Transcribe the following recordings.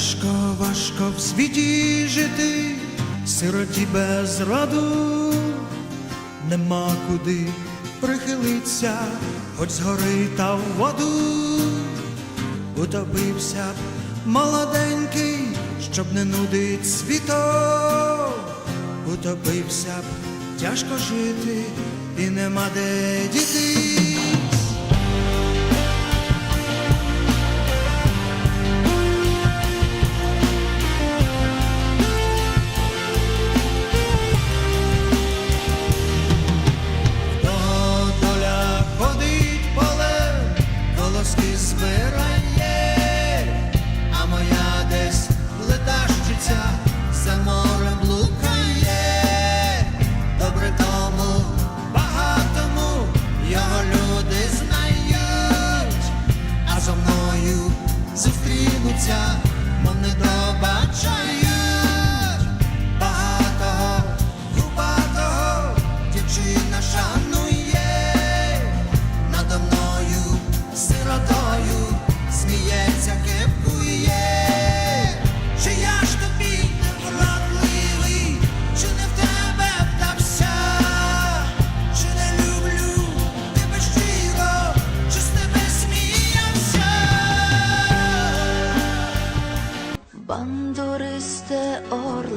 Тяжко, важко в світі жити, сироті без роду, нема куди прихилиться, хоч згори та в воду, утопився б молоденький, щоб не нудить світом, утопився б тяжко жити, і нема де дітись. Yeah.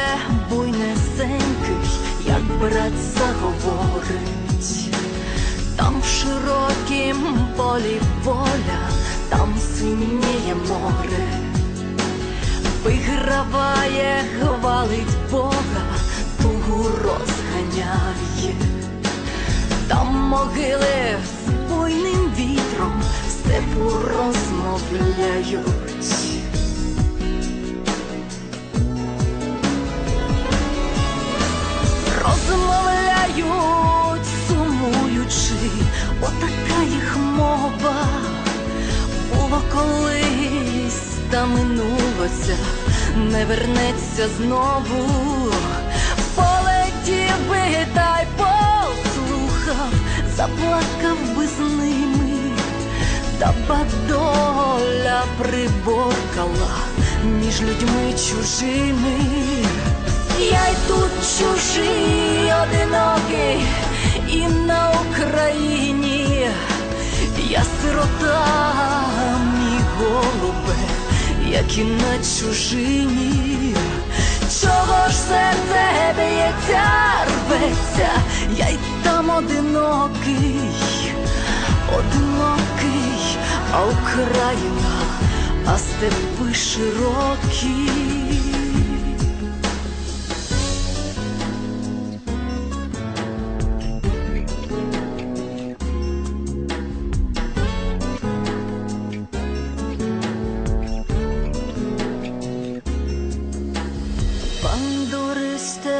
Повіє буйнесенький, як брат заговорить, там в широкім полі воля, там синіє море, виграває, хвалить Бога, тугу розганяє, там могили з буйним вітром, степу розмовляють, отака їх мова. Було колись та минулося, не вернеться знову. Полетів би та й послухав, заплакав би з ними, та бадоля приборкала між людьми чужими. Я й тут чужий, одинокий, і на Україні я сирота, мій голубе, як і на чужині. Чого ж серце б'ється, рветься, я й там одинокий, одинокий, а Україна, а степи широкі.